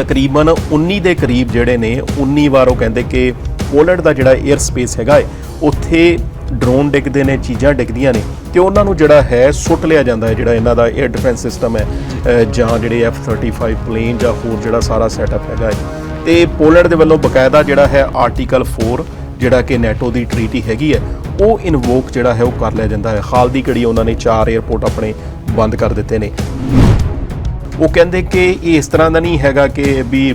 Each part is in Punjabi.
ਤਕਰੀਬਨ 19 ਦੇ ਕਰੀਬ ਜਿਹੜੇ ਨੇ 19 ਵਾਰ ਉਹ ਕਹਿੰਦੇ ਕਿ ਪੋਲੈਂਡ ਦਾ ਜਿਹੜਾ 에ਅਰ ਸਪੇਸ ਹੈਗਾ ਏ ਉੱਥੇ ਡਰੋਨ ਡਿੱਗਦੇ ਨੇ, ਚੀਜ਼ਾਂ ਡਿੱਗਦੀਆਂ ਨੇ ਤੇ ਉਹਨਾਂ ਨੂੰ ਜਿਹੜਾ ਹੈ ਸੁੱਟ ਲਿਆ ਜਾਂਦਾ ਹੈ, ਜਿਹੜਾ ਇਹਨਾਂ ਦਾ 에ਅਰ ਡਿਫੈਂਸ ਸਿਸਟਮ ਹੈ ਜਾਂ ਜਿਹੜੇ F35 ਪਲੇਨ ਜਾਂ ਹੋਰ ਜਿਹੜਾ ਸਾਰਾ ਸੈਟਅਪ ਹੈਗਾ ਏ ਤੇ ਪੋਲੈਂਡ ਦੇ ਵੱਲੋਂ ਬਕਾਇਦਾ ਜਿਹੜਾ ਹੈ ਆਰਟੀਕਲ 4 ਜਿਹੜਾ ਕਿ ਨੈਟੋ ਦੀ ਟ੍ਰੀਟੀ ਹੈਗੀ ਹੈ, ਉਹ ਇਨਵੋਕ ਜਿਹੜਾ ਹੈ ਉਹ ਕਰ ਲਿਆ ਜਾਂਦਾ ਹੈ। ਹਾਲ ਦੀ ਘੜੀ ਉਹਨਾਂ ਨੇ ਚਾਰ 에ਅਰਪੋਰਟ ਆਪਣੇ ਬੰਦ ਕਰ ਦਿੱਤੇ ਨੇ। ਉਹ ਕਹਿੰਦੇ ਕਿ ਇਹ ਇਸ ਤਰ੍ਹਾਂ ਦਾ ਨਹੀਂ ਹੈਗਾ ਕਿ ਵੀ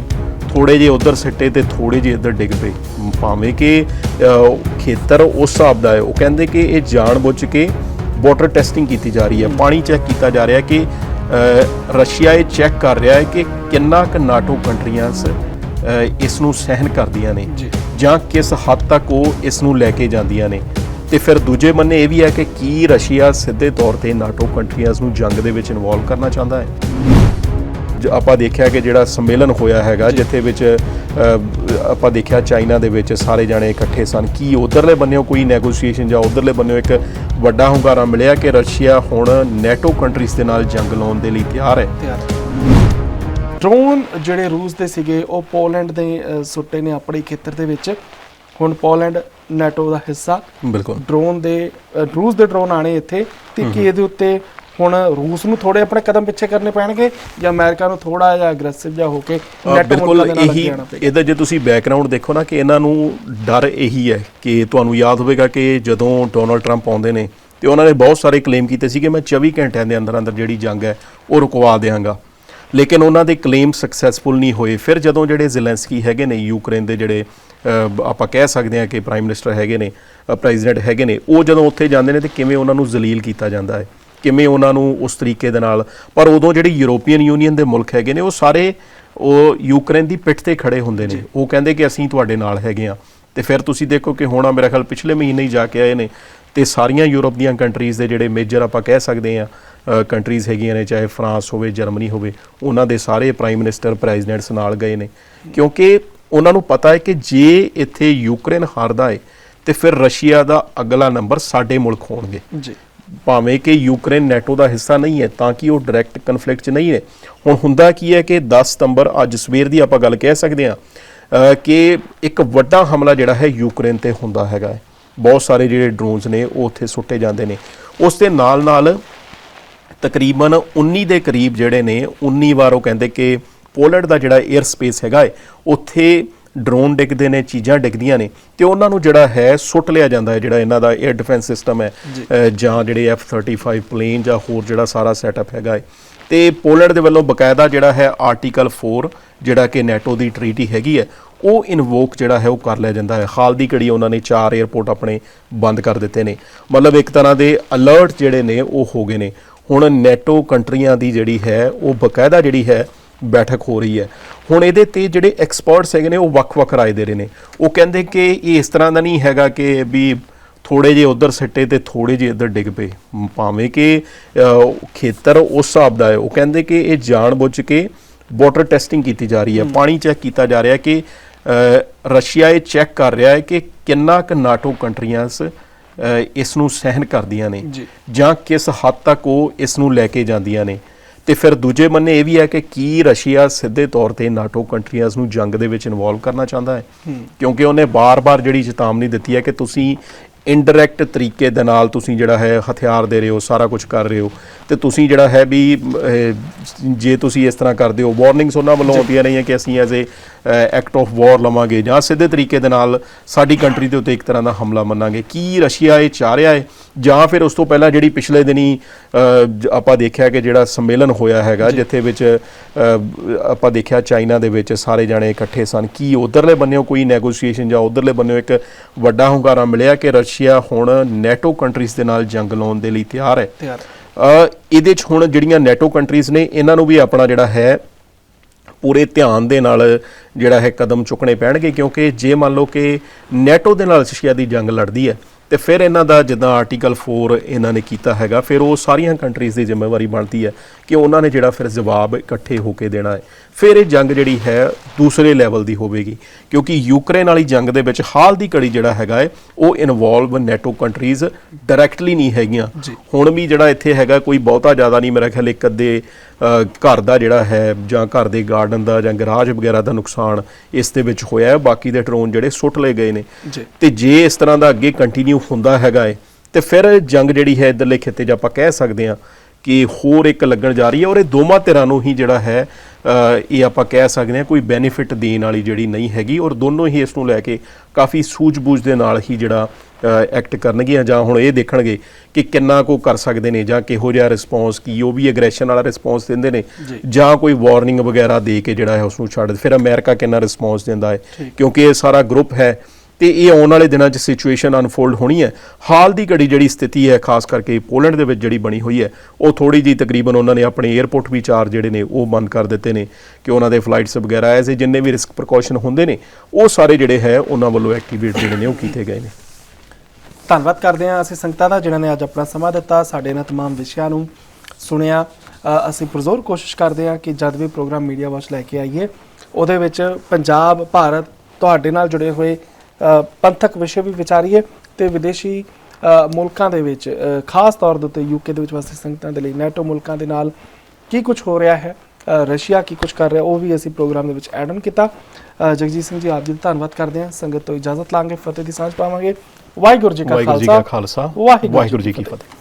ਥੋੜੇ ਜੇ ਉਧਰ ਸਿੱਟੇ ਤੇ ਥੋੜੇ ਜੇ ਇੱਧਰ ਡਿੱਗ ਪਏ। ਭਾਵੇਂ ਕਿ ਖੇਤਰ ਉਸ ਹਿਸਾਬ ਦਾ ਹੈ। ਉਹ ਕਹਿੰਦੇ ਕਿ ਇਹ ਜਾਣਬੁੱਝ ਕੇ ਵਾਟਰ ਟੈਸਟਿੰਗ ਕੀਤੀ ਜਾ ਰਹੀ ਹੈ। ਪਾਣੀ ਚੈੱਕ ਕੀਤਾ ਜਾ ਰਿਹਾ ਹੈ ਕਿ ਰਸ਼ੀਆ ਇਹ ਚੈੱਕ ਕਰ ਰਿਹਾ ਹੈ ਕਿ ਕਿੰਨਾ ਕੁ ਨਾਟੋ ਕੰਟਰੀਆਂ ਇਸ ਨੂੰ ਸਹਿਨ ਕਰਦੀਆਂ ਨੇ ਜੀ। ਕਿਸ ਹੱਦ ਤੱਕ ਉਹ ਇਸ ਨੂੰ ਲੈ ਕੇ ਜਾਂਦੀਆਂ ਨੇ। ਤੇ ਫਿਰ ਦੂਜੇ ਬੰਨੇ ਇਹ ਵੀ ਹੈ ਕਿ ਕੀ ਰਸ਼ੀਆ ਸਿੱਧੇ ਤੌਰ ਤੇ ਨਾਟੋ ਕੰਟਰੀਆਂ ਨੂੰ ਜੰਗ ਦੇ ਵਿੱਚ ਇਨਵੋਲਵ ਕਰਨਾ ਚਾਹੁੰਦਾ ਹੈ। ਆਪਾਂ ਦੇਖਿਆ ਕਿ ਜਿਹੜਾ ਸੰਮੇਲਨ ਹੋਇਆ ਹੈਗਾ ਜਿੱਥੇ ਵਿੱਚ ਆਪਾਂ ਦੇਖਿਆ ਚਾਈਨਾ ਦੇ ਵਿੱਚ ਸਾਰੇ ਜਾਣੇ ਇਕੱਠੇ ਸਨ। ਕੀ ਉਧਰਲੇ ਬੰਨਿਓ ਕੋਈ ਨੈਗੋਸੀਏਸ਼ਨ ਜਾਂ ਉਧਰਲੇ ਬੰਨਿਓ ਇੱਕ ਵੱਡਾ ਹੁੰਗਾਰਾ ਮਿਲਿਆ ਕਿ ਰਸ਼ੀਆ ਹੁਣ ਨੈਟੋ ਕੰਟਰੀਜ਼ ਦੇ ਨਾਲ ਜੰਗ ਲਾਉਣ ਦੇ ਲਈ ਤਿਆਰ ਹੈ? ਤਿਆਰ। ਡਰੋਨ ਜਿਹੜੇ ਰੂਸ ਦੇ ਸੀਗੇ ਉਹ ਪੋਲੈਂਡ ਦੇ ਸੁੱਟੇ ਨੇ ਆਪਣੇ ਖੇਤਰ ਦੇ ਵਿੱਚ। ਹੁਣ ਪੋਲੈਂਡ ਨੈਟੋ ਦਾ ਹਿੱਸਾ। ਬਿਲਕੁਲ। ਡਰੋਨ ਦੇ ਰੂਸ ਦੇ ਡਰੋਨ ਆਣੇ ਇੱਥੇ। ਤੇ ਕੀ ਇਹਦੇ ਉੱਤੇ ਹੁਣ ਰੂਸ ਨੂੰ ਥੋੜੇ ਆਪਣੇ ਕਦਮ ਪਿੱਛੇ ਕਰਨੇ ਪੈਣਗੇ ਜਾਂ ਅਮਰੀਕਾ ਨੂੰ ਥੋੜਾ ਜਿਹਾ ਅਗਰੈਸਿਵ ਜਿਹਾ ਹੋ ਕੇ ਨੈਟੋ ਬਿਲਕੁਲ ਇਹੀ ਇਹਦਾ ਜੇ ਤੁਸੀਂ ਬੈਕਗ੍ਰਾਉਂਡ ਦੇਖੋ ਨਾ ਕਿ ਇਹਨਾਂ ਨੂੰ ਡਰ ਇਹੀ ਹੈ ਕਿ ਤੁਹਾਨੂੰ ਯਾਦ ਹੋਵੇਗਾ ਕਿ ਜਦੋਂ ਡੋਨਲਡ ਟਰੰਪ ਆਉਂਦੇ ਨੇ ਤੇ ਉਹਨਾਂ ਨੇ ਬਹੁਤ ਸਾਰੇ ਕਲੇਮ ਕੀਤੇ ਸੀ ਕਿ ਮੈਂ 24 ਘੰਟਿਆਂ ਦੇ ਅੰਦਰ ਅੰਦਰ ਜਿਹੜੀ ਜੰਗ ਹੈ ਉਹ ਰੁਕਵਾ ਦੇਵਾਂਗਾ ਲੇਕਿਨ ਉਹਨਾਂ ਦੇ ਕਲੇਮ ਸਕਸੈਸਫੁਲ ਨਹੀਂ ਹੋਏ। ਫਿਰ ਜਦੋਂ ਜਿਹੜੇ ਜ਼ੈਲੈਂਸਕੀ ਹੈਗੇ ਨੇ ਯੂਕਰੇਨ ਦੇ ਜਿਹੜੇ ਆਪਾਂ ਕਹਿ ਸਕਦੇ ਹਾਂ ਕਿ ਪ੍ਰਾਈਮ ਮਿਨਿਸਟਰ ਹੈਗੇ ਨੇ ਪ੍ਰੈਜ਼ੀਡੈਂਟ ਹੈਗੇ ਨੇ ਉਹ ਜਦੋਂ ਉੱਥੇ ਜਾਂਦੇ ਨੇ ਤੇ ਕਿਵੇਂ ਉਹਨਾਂ ਨੂੰ ਜ਼ਲੀਲ ਕੀਤਾ ਜਾਂਦਾ ਹੈ। ਕਿਵੇਂ ਉਹਨਾਂ ਨੂੰ ਉਸ ਤਰੀਕੇ ਦੇ ਨਾਲ ਪਰ ਉਦੋਂ ਜਿਹੜੀ ਯੂਰੋਪੀਅਨ ਯੂਨੀਅਨ ਦੇ ਮੁਲਕ ਹੈਗੇ ਨੇ ਉਹ ਸਾਰੇ ਉਹ ਯੂਕਰੇਨ ਦੀ ਪਿੱਠ ਤੇ ਖੜੇ ਹੁੰਦੇ ਨੇ। ਉਹ ਕਹਿੰਦੇ ਕਿ ਅਸੀਂ ਤੁਹਾਡੇ ਨਾਲ ਹੈਗੇ ਆ ਤੇ ਫਿਰ ਤੁਸੀਂ ਦੇਖੋ ਕਿ ਹੁਣ ਮੇਰਾ ਖਿਆਲ ਪਿਛਲੇ ਮਹੀਨੇ ਹੀ ਜਾ ਕੇ ਆਏ ਨੇ ਤੇ ਸਾਰੀਆਂ ਯੂਰਪ ਦੀਆਂ ਕੰਟਰੀਜ਼ ਦੇ ਜਿਹੜੇ ਮੇਜਰ ਆਪਾਂ ਕਹਿ ਸਕਦੇ ਆ ਕੰਟਰੀਜ਼ ਹੈਗੀਆਂ ਨੇ ਚਾਹੇ ਫਰਾਂਸ ਹੋਵੇ ਜਰਮਨੀ ਹੋਵੇ ਉਹਨਾਂ ਦੇ ਸਾਰੇ ਪ੍ਰਾਈਮ ਮਿਨਿਸਟਰ ਪ੍ਰੈਜ਼ੀਡੈਂਟਸ ਨਾਲ ਗਏ ਨੇ। ਕਿਉਂਕਿ ਉਹਨਾਂ ਨੂੰ ਪਤਾ ਹੈ ਕਿ ਜੇ ਇੱਥੇ ਯੂਕਰੇਨ ਹਾਰਦਾ ਹੈ ਤੇ ਫਿਰ ਰਸ਼ੀਆ ਦਾ ਅਗਲਾ ਨੰਬਰ ਸਾਡੇ ਮੁਲਕ ਹੋਣਗੇ। ਜੀ। ਭਾਵੇਂ ਕਿ ਯੂਕਰੇਨ ਨੈਟੋ ਦਾ ਹਿੱਸਾ ਨਹੀਂ ਹੈ, ਤਾਂ ਕਿ ਉਹ ਡਾਇਰੈਕਟ ਕਨਫਲਿਕਟ 'ਚ ਨਹੀਂ ਹੈ ਹੁਣ ਹੁੰਦਾ ਕੀ ਹੈ ਕਿ 10 ਸਤੰਬਰ ਅੱਜ ਸਵੇਰ ਦੀ ਆਪਾਂ ਗੱਲ ਕਹਿ ਸਕਦੇ ਹਾਂ ਕਿ ਇੱਕ ਵੱਡਾ ਹਮਲਾ ਜਿਹੜਾ ਹੈ ਯੂਕਰੇਨ ਤੇ ਹੁੰਦਾ ਹੈਗਾ ਹੈ। ਬਹੁਤ ਸਾਰੇ ਜਿਹੜੇ ਡਰੋਨਸ ਨੇ, ਉਹ ਉੱਥੇ ਸੁੱਟੇ ਜਾਂਦੇ ਨੇ ਉਸ ਦੇ ਨਾਲ ਨਾਲ ਤਕਰੀਬਨ 19 ਦੇ ਕਰੀਬ ਜਿਹੜੇ ਨੇ 19 ਵਾਰ ਉਹ ਕਹਿੰਦੇ ਕਿ ਪੋਲੈਂਡ ਦਾ ਜਿਹੜਾ 에ਅਰ ਸਪੇਸ ਹੈਗਾ ਹੈ, ਉੱਥੇ ਡਰੋਨ ਡਿੱਗਦੇ ਨੇ ਚੀਜ਼ਾਂ ਡਿੱਗਦੀਆਂ ਨੇ ਤੇ ਉਹਨਾਂ ਨੂੰ ਜਿਹੜਾ ਹੈ ਸੁੱਟ ਲਿਆ ਜਾਂਦਾ ਹੈ ਜਿਹੜਾ ਇਹਨਾਂ ਦਾ 에ਅਰ ਡਿਫੈਂਸ ਸਿਸਟਮ ਹੈ ਜਾਂ। ਜਿਹੜੇ F35 ਪਲੇਨ ਜਾਂ ਹੋਰ ਜਿਹੜਾ ਸਾਰਾ ਸੈਟਅਪ ਹੈਗਾ ਹੈ। ਤੇ ਪੋਲੈਂਡ ਦੇ ਵੱਲੋਂ ਬਕਾਇਦਾ ਜਿਹੜਾ ਹੈ ਆਰਟੀਕਲ 4 ਜਿਹੜਾ ਕਿ ਨੈਟੋ ਦੀ ਟ੍ਰੀਟੀ ਹੈਗੀ ਹੈ ਉਹ ਇਨਵੋਕ ਜਿਹੜਾ ਹੈ ਉਹ ਕਰ ਲਿਆ ਜਾਂਦਾ ਹੈ। ਹਾਲ ਦੀ ਘੜੀ ਉਹਨਾਂ ਨੇ ਚਾਰ 에ਅਰਪੋਰਟ ਆਪਣੇ ਬੰਦ ਕਰ ਦਿੱਤੇ ਨੇ। ਮਤਲਬ ਇੱਕ ਤਰ੍ਹਾਂ ਦੇ ਅਲਰਟ ਜਿਹੜੇ ਨੇ ਉਹ ਹੋ ਗਏ ਨੇ। ਹੁਣ ਨੈਟੋ ਕੰਟਰੀਆਂ ਦੀ ਜਿਹੜੀ ਹੈ ਉਹ ਬਕਾਇਦਾ ਜਿਹੜੀ ਹੈ ਬੈਠਕ ਹੋ ਰਹੀ ਹੈ। ਹੁਣ ਇਹਦੇ ਤੇ ਜਿਹੜੇ ਐਕਸਪਰਟਸ ਹੈਗੇ ਨੇ ਉਹ ਵੱਖ-ਵੱਖ ਰਾਏ ਦੇ ਰਹੇ ਨੇ। ਉਹ ਕਹਿੰਦੇ ਕਿ ਇਹ ਇਸ ਤਰ੍ਹਾਂ ਦਾ ਨਹੀਂ ਹੈਗਾ ਕਿ ਵੀ ਥੋੜੇ ਜੇ ਉਧਰ ਸਿੱਟੇ ਤੇ ਥੋੜੇ ਜੇ ਇੱਧਰ ਡਿੱਗ ਪਏ। ਭਾਵੇਂ ਕਿ ਖੇਤਰ ਉਸ ਹਿਸਾਬ ਦਾ ਹੈ। ਉਹ ਕਹਿੰਦੇ ਕਿ ਇਹ ਜਾਣਬੁੱਝ ਕੇ ਵਾਟਰ ਟੈਸਟਿੰਗ ਕੀਤੀ ਜਾ ਰਹੀ ਹੈ। ਪਾਣੀ ਚੈੱਕ ਕੀਤਾ ਜਾ ਰਿਹਾ ਹੈ ਕਿ ਰਸ਼ੀਆ ਇਹ ਚੈੱਕ ਕਰ ਰਿਹਾ ਹੈ ਕਿ ਕਿੰਨਾ ਕੁ ਨਾਟੋ ਕੰਟਰੀਆਂ ਇਸ ਨੂੰ ਸਹਿਨ ਕਰਦੀਆਂ ਨੇ। ਜਾਂ ਕਿਸ ਹੱਦ ਤੱਕ ਉਹ ਇਸ ਨੂੰ ਲੈ ਕੇ ਜਾਂਦੀਆਂ ਨੇ। ਤੇ ਫਿਰ ਦੂਜੇ ਬੰਨੇ ਇਹ ਵੀ ਹੈ ਕਿ ਕੀ ਰਸ਼ੀਆ ਸਿੱਧੇ ਤੌਰ ਤੇ ਨਾਟੋ ਕੰਟਰੀਆਂ ਨੂੰ ਜੰਗ ਦੇ ਵਿੱਚ ਇਨਵੋਲਵ ਕਰਨਾ ਚਾਹੁੰਦਾ ਹੈ। ਕਿਉਂਕਿ ਉਹਨੇ ਬਾਰ-ਬਾਰ ਜਿਹੜੀ ਚੇਤਾਵਨੀ ਦਿੱਤੀ ਹੈ ਕਿ ਤੁਸੀਂ ਇਨਡਾਇਰੈਕਟ ਤਰੀਕੇ ਦੇ ਨਾਲ ਤੁਸੀਂ ਜਿਹੜਾ ਹੈ ਹਥਿਆਰ ਦੇ ਰਹੇ ਹੋ ਸਾਰਾ ਕੁਝ ਕਰ ਰਹੇ ਹੋ। ਤੇ ਤੁਸੀਂ ਜਿਹੜਾ ਹੈ ਵੀ ਜੇ ਤੁਸੀਂ ਇਸ ਤਰ੍ਹਾਂ ਕਰਦੇ ਹੋ ਵਾਰਨਿੰਗਸ ਉਹਨਾਂ ਵੱਲੋਂ ਆਉਂਦੀਆਂ ਰਹੀਆਂ ਕਿ ਅਸੀਂ as a act of war ਲਵਾਂਗੇ ਜਾਂ ਸਿੱਧੇ ਤਰੀਕੇ ਦੇ ਨਾਲ ਸਾਡੀ ਕੰਟਰੀ ਦੇ ਉੱਤੇ ਇੱਕ ਤਰ੍ਹਾਂ ਦਾ ਹਮਲਾ ਮੰਨਾਂਗੇ। ਕੀ ਰਸ਼ੀਆ ਇਹ ਚਾਹ ਰਿਹਾ ਹੈ? ਜਾਂ ਫਿਰ ਉਸ ਤੋਂ ਪਹਿਲਾਂ ਜਿਹੜੀ ਪਿਛਲੇ ਦਿਨੀ ਆਪਾਂ ਦੇਖਿਆ ਕਿ ਜਿਹੜਾ ਸੰਮੇਲਨ ਹੋਇਆ ਹੈਗਾ ਜਿੱਥੇ ਵਿੱਚ ਆਪਾਂ ਦੇਖਿਆ ਚਾਈਨਾ ਦੇ ਵਿੱਚ ਸਾਰੇ ਜਾਣੇ ਇਕੱਠੇ ਸਨ। ਕੀ ਉਧਰਲੇ ਬੰਨਿਓ ਕੋਈ ਨੈਗੋਸੀਏਸ਼ਨ ਜਾਂ ਉਧਰਲੇ ਬੰਨਿਓ ਇੱਕ ਵੱਡਾ ਹੁੰਗਾਰਾ ਮਿਲਿਆ ਕਿ ਰਸ਼ੀਆ ਹੁਣ ਨੈਟੋ ਕੰਟਰੀਜ਼ ਦੇ ਨਾਲ ਜੰਗ ਲਾਉਣ ਦੇ ਲਈ ਤਿਆਰ ਹੈ। ਤਿਆਰ ਇਹਦੇ ਚ ਹੁਣ ਜਿਹੜੀਆਂ ਨੈਟੋ ਕੰਟਰੀਜ਼ ਨੇ ਇਹਨਾਂ ਨੂੰ ਵੀ ਆਪਣਾ ਜਿਹੜਾ ਹੈ ਪੂਰੇ ਧਿਆਨ ਦੇ ਨਾਲ ਜਿਹੜਾ ਹੈ ਕਦਮ ਚੁੱਕਣੇ ਪੈਣਗੇ ਕਿਉਂਕਿ ਜੇ ਮੰਨ ਲਓ ਕਿ ਨੈਟੋ ਦੇ ਨਾਲ ਰਸ਼ੀਆ ਦੀ ਜੰਗ ਲੜਦੀ ਹੈ ਤੇ ਫਿਰ ਇਹਨਾਂ ਦਾ ਜਿੱਦਾਂ ਆਰਟੀਕਲ 4 ਇਹਨਾਂ ਨੇ ਕੀਤਾ ਹੈਗਾ ਫਿਰ ਉਹ ਸਾਰੀਆਂ ਕੰਟਰੀਜ਼ ਦੀ ਜ਼ਿੰਮੇਵਾਰੀ ਬਣਦੀ ਹੈ ਕਿ ਉਹਨਾਂ ਨੇ ਜਿਹੜਾ ਫਿਰ ਜਵਾਬ ਇਕੱਠੇ ਹੋ ਕੇ ਦੇਣਾ ਹੈ। ਫਿਰ ਇਹ ਜੰਗ ਜਿਹੜੀ ਹੈ ਦੂਸਰੇ ਲੈਵਲ ਦੀ ਹੋਵੇਗੀ ਕਿਉਂਕਿ ਯੂਕਰੇਨ ਵਾਲੀ ਜੰਗ ਦੇ ਵਿੱਚ ਹਾਲ ਦੀ ਘੜੀ ਜਿਹੜਾ ਹੈਗਾ ਹੈ ਉਹ ਇਨਵੋਲਵ ਨੈਟੋ ਕੰਟਰੀਜ਼ ਡਾਇਰੈਕਟਲੀ ਨਹੀਂ ਹੈਗੀਆਂ। ਹੁਣ ਵੀ ਜਿਹੜਾ ਇੱਥੇ ਹੈਗਾ ਕੋਈ ਬਹੁਤਾ ਜ਼ਿਆਦਾ ਨਹੀਂ ਮੇਰਾ ਖਿਆਲ ਇੱਕ ਅੱਧੇ ਘਰ ਦਾ ਜਿਹੜਾ ਹੈ ਜਾਂ ਘਰ ਦੇ ਗਾਰਡਨ ਦਾ ਜਾਂ ਗਰਾਜ ਵਗੈਰਾ ਦਾ ਨੁਕਸਾਨ ਇਸ ਦੇ ਵਿੱਚ ਹੋਇਆ ਹੈ। ਬਾਕੀ ਦੇ ਡਰੋਨ ਜਿਹੜੇ ਸੁੱਟ ਲਏ ਗਏ ਨੇ। ਤੇ ਜੇ ਇਸ ਤਰ੍ਹਾਂ ਦਾ ਅੱਗੇ ਕੰਟੀਨਿਊ ਹੁੰਦਾ ਹੈਗਾ ਏ ਤੇ ਫਿਰ ਜੰਗ ਜਿਹੜੀ ਹੈ ਇਧਰਲੇ ਖਿੱਤੇ 'ਚ ਆਪਾਂ ਕਹਿ ਸਕਦੇ ਹਾਂ ਕਿ ਹੋਰ ਇੱਕ ਲੱਗਣ ਜਾ ਰਹੀ ਹੈ ਔਰ ਇਹ ਦੋਵਾਂ ਧਿਰਾਂ ਨੂੰ ਹੀ ਜਿਹੜਾ ਹੈ ਇਹ ਆਪਾਂ ਕਹਿ ਸਕਦੇ ਹਾਂ ਕੋਈ ਬੈਨੀਫਿਟ ਦੇਣ ਵਾਲੀ ਜਿਹੜੀ ਨਹੀਂ ਹੈਗੀ ਔਰ ਦੋਨੋਂ ਹੀ ਇਸ ਨੂੰ ਲੈ ਕੇ ਕਾਫੀ ਸੂਝ-ਬੂਝ ਦੇ ਨਾਲ ਹੀ ਜਿਹੜਾ ਐਕਟ ਕਰਨਗੀਆਂ ਜਾਂ ਹੁਣ ਇਹ ਦੇਖਣਗੇ ਕਿ ਕਿੰਨਾ ਕੋ ਕਰ ਸਕਦੇ ਨੇ ਜਾਂ ਕਿਹੋ ਜਿਹਾ ਰਿਸਪੌਂਸ ਕੀ ਉਹ ਵੀ ਐਗਰੈਸ਼ਨ ਵਾਲਾ ਰਿਸਪੌਂਸ ਦਿੰਦੇ ਨੇ ਜੀ। ਕੋਈ ਵਾਰਨਿੰਗ ਵਗੈਰਾ ਦੇ ਕੇ ਜਿਹੜਾ ਹੈ ਉਸ ਨੂੰ ਛੱਡ ਫਿਰ ਅਮਰੀਕਾ ਕਿੰਨਾ ਰਿਸਪੌਂਸ ਦਿੰਦਾ ਹੈ। ਕਿਉਂਕਿ ਇਹ ਸਾਰਾ ਗਰੁੱਪ ਹੈ ਤੇ ਇਹ ਆਉਣ ਵਾਲੇ ਦਿਨਾਂ 'ਚ ਸਿਚੁਏਸ਼ਨ ਅਨਫੋਲਡ ਹੋਣੀ ਹੈ। ਹਾਲ ਦੀ ਘੜੀ ਜਿਹੜੀ ਸਥਿਤੀ ਹੈ, ਖਾਸ ਕਰਕੇ ਪੋਲੈਂਡ ਦੇ ਵਿੱਚ ਜਿਹੜੀ ਬਣੀ ਹੋਈ ਹੈ, ਉਹ ਥੋੜੀ ਜੀ ਤਕਰੀਬਨ ਉਹਨਾਂ ਨੇ ਆਪਣੇ 에어ਪੋਰਟ ਵੀ ਚਾਰ ਜਿਹੜੇ ਨੇ, ਉਹ ਬੰਦ ਕਰ ਦਿੱਤੇ ਨੇ ਕਿ ਉਹਨਾਂ ਦੇ ਫਲਾਈਟਸ ਵਗੈਰਾ ਐਸੇ ਜਿੰਨੇ ਵੀ ਰਿਸਕ ਪ੍ਰੀਕਾਸ਼ਨ ਹੁੰਦੇ ਨੇ, ਉਹ ਸਾਰੇ ਜਿਹੜੇ ਹੈ, ਉਹਨਾਂ ਵੱਲੋਂ ਐਕਟੀਵੇਟ ਜਿਹੜੇ ਨੇ, ਉਹ ਕੀਤੇ ਗਏ ਨੇ। ਧੰਨਵਾਦ ਕਰਦੇ ਹਾਂ ਅਸੀਂ ਸੰਗਤਾਂ ਦਾ, ਜਿਨ੍ਹਾਂ ਨੇ ਅੱਜ ਆਪਣਾ ਸਮਾਂ ਦਿੱਤਾ, ਸਾਡੇ ਇਹਨਾਂ ਤਮਾਮ ਵਿਸ਼ਿਆਂ ਨੂੰ ਸੁਣਿਆ। ਅਸੀਂ ਪੁਰਜ਼ੋਰ ਕੋਸ਼ਿਸ਼ ਕਰਦੇ ਹਾਂ ਕਿ ਜਦ ਵੀ ਪ੍ਰੋਗਰਾਮ ਮੀਡੀਆ ਵਾਚ ਲੈ ਕੇ ਆਈਏ, ਉਹਦੇ ਵਿੱਚ ਪੰਜਾਬ, ਭਾਰਤ ਤੁਹਾਡੇ ਨਾਲ ਜੁੜੇ ਹੋਏ ਪੰਥਕ ਵਿਸ਼ੇ ਵੀ ਵਿਚਾਰੀਏ ਤੇ ਵਿਦੇਸ਼ੀ ਮੁਲਕਾਂ ਦੇ ਵਿੱਚ ਖਾਸ ਤੌਰ ਦੇ ਉੱਤੇ ਯੂਕੇ ਦੇ ਵਿੱਚ ਵਸਦੇ ਸੰਗਤਾਂ ਦੇ ਲਈ ਨੈਟੋ ਮੁਲਕਾਂ ਦੇ ਨਾਲ ਕੀ ਕੁਝ ਹੋ ਰਿਹਾ ਹੈ? ਰਸ਼ੀਆ ਕੀ ਕੁਝ ਕਰ ਰਿਹਾ? ਉਹ ਵੀ ਅਸੀਂ ਪ੍ਰੋਗਰਾਮ ਦੇ ਵਿੱਚ ਐਡ ਆਨ ਕੀਤਾ। ਜਗਜੀਤ ਸਿੰਘ ਜੀ ਆਪ ਜੀ ਦਾ ਧੰਨਵਾਦ ਕਰਦੇ ਹਾਂ। ਸੰਗਤ ਤੋਂ ਇਜਾਜ਼ਤ ਲਾਂਗੇ ਫਤਿਹ ਦੀ ਸਾਂਝ ਪਾਵਾਂਗੇ। ਵਾਹਿਗੁਰੂ ਜੀ ਕਾ ਖਾਲਸਾ। ਵਾਹਿਗੁਰੂ ਜੀ ਕੀ ਫਤਿਹ।